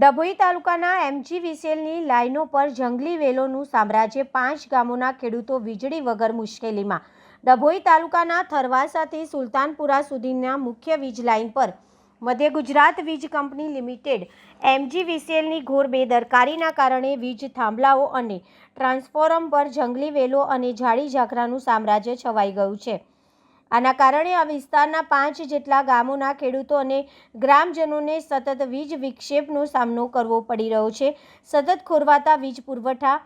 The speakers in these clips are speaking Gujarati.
ડભોઈ તાલુકાના એમજી વિસેલની લાઇનો પર જંગલી વેલોનું સામ્રાજ્ય પાંચ ગામોના ખેડૂતો વીજળી વગર મુશ્કેલીમાં. ડભોઈ તાલુકાના થરવાસાથી સુલતાનપુરા સુધીના મુખ્ય વીજ લાઇન પર મધ્ય ગુજરાત વીજ કંપની લિમિટેડ એમજી વિસેલની ઘોર બેદરકારીના કારણે વીજ થાંભલાઓ અને ટ્રાન્સફોર્મ પર જંગલી વેલો અને ઝાડી ઝાકરાનું સામ્રાજ્ય છવાઈ ગયું છે. આના કારણે આ વિસ્તારના પાંચ જેટલા ગામોના ખેડૂતો અને ગ્રામજનોને સતત વીજ વિક્ષેપનો સામનો કરવો પડી રહ્યો છે. સતત ખોરવાતા વીજ પુરવઠા,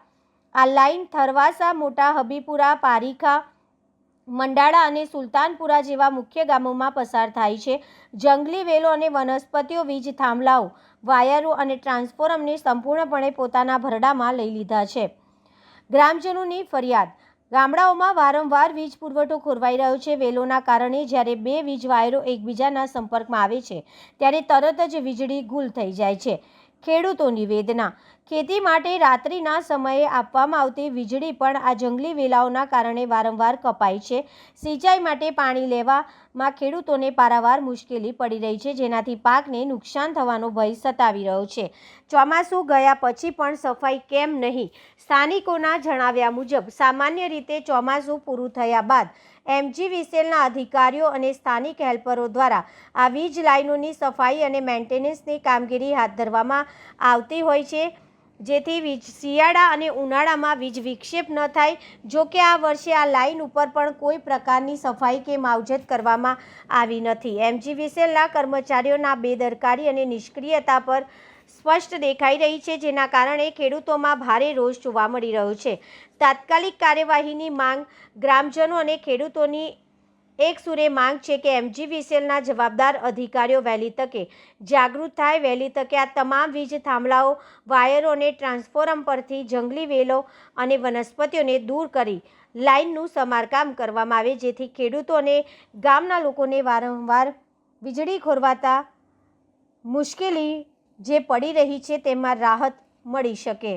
આ લાઇન થરવાસા, મોટા હબીપુરા, પારીખા, મંડાળા અને સુલતાનપુરા જેવા મુખ્ય ગામોમાં પસાર થાય છે. જંગલી વેલો અને વનસ્પતિઓ વીજ થાંભલાઓ, વાયરો અને ટ્રાન્સફોર્મને સંપૂર્ણપણે પોતાના ભરડામાં લઈ લીધા છે. ગ્રામજનોની ફરિયાદ ગામડાઓમાં વારંવાર વીજ પુરવઠો ખોરવાઈ રહ્યો છે. વેલોના કારણે જ્યારે બે વીજ વાયરો એકબીજાના સંપર્કમાં આવે છે, ત્યારે તરત જ વીજળી ગુલ થઈ જાય છે. ખેડૂતોની વેદના ખેતી માટે રાત્રિના સમયે આપવામાં આવતી વીજળી પણ આ જંગલી વેલાઓના કારણે વારંવાર કપાય છે. સિંચાઈ માટે પાણી લેવામાં ખેડૂતોને પારાવાર મુશ્કેલી પડી રહી છે, જેનાથી પાકને નુકસાન થવાનો ભય સતાવી રહ્યો છે. ચોમાસું ગયા પછી પણ સફાઈ કેમ નહીં? સ્થાનિકોના જણાવ્યા મુજબ, સામાન્ય રીતે ચોમાસું પૂરું થયા બાદ એમજી વિસેલના અધિકારીઓ અને સ્થાનિક હેલ્પરો દ્વારા આ વીજ લાઇનોની સફાઈ અને મેન્ટેનન્સની કામગીરી હાથ ધરવામાં આવતી હોય છે. જેથી વીજ શિયાળા અને ઉનાળામાં વીજ વિક્ષેપ ન થાય, જો કે આ વર્ષે આ લાઇન ઉપર પણ કોઈ પ્રકારની સફાઈ કે માવજત કરવામાં આવી નથી. એમજી વિસેલના કર્મચારીઓના બેદરકારી અને નિષ્ક્રિયતા પર સ્પષ્ટ દેખાઈ રહી છે, જેના કારણે ખેડૂતોમાં ભારે રોષ જોવા મળી રહ્યો છે. તાત્કાલિક કાર્યવાહીની માંગ ગ્રામજનો અને ખેડૂતોની એક સુરે માંગ છે કે એમજી વિસેલના જવાબદાર અધિકારીઓ વહેલી તકે જાગૃત થાય. વહેલી તકે આ તમામ વીજ થાંભલાઓ, વાયરો અને ટ્રાન્સફોર્મ પરથી જંગલી વેલો અને વનસ્પતિઓને દૂર કરી લાઇનનું સમારકામ કરવામાં આવે, જેથી ખેડૂતો અને ગામના લોકોને વારંવાર વીજળી ખોરવાતા મુશ્કેલી જે પડી રહી છે, તેમાં રાહત મળી શકે.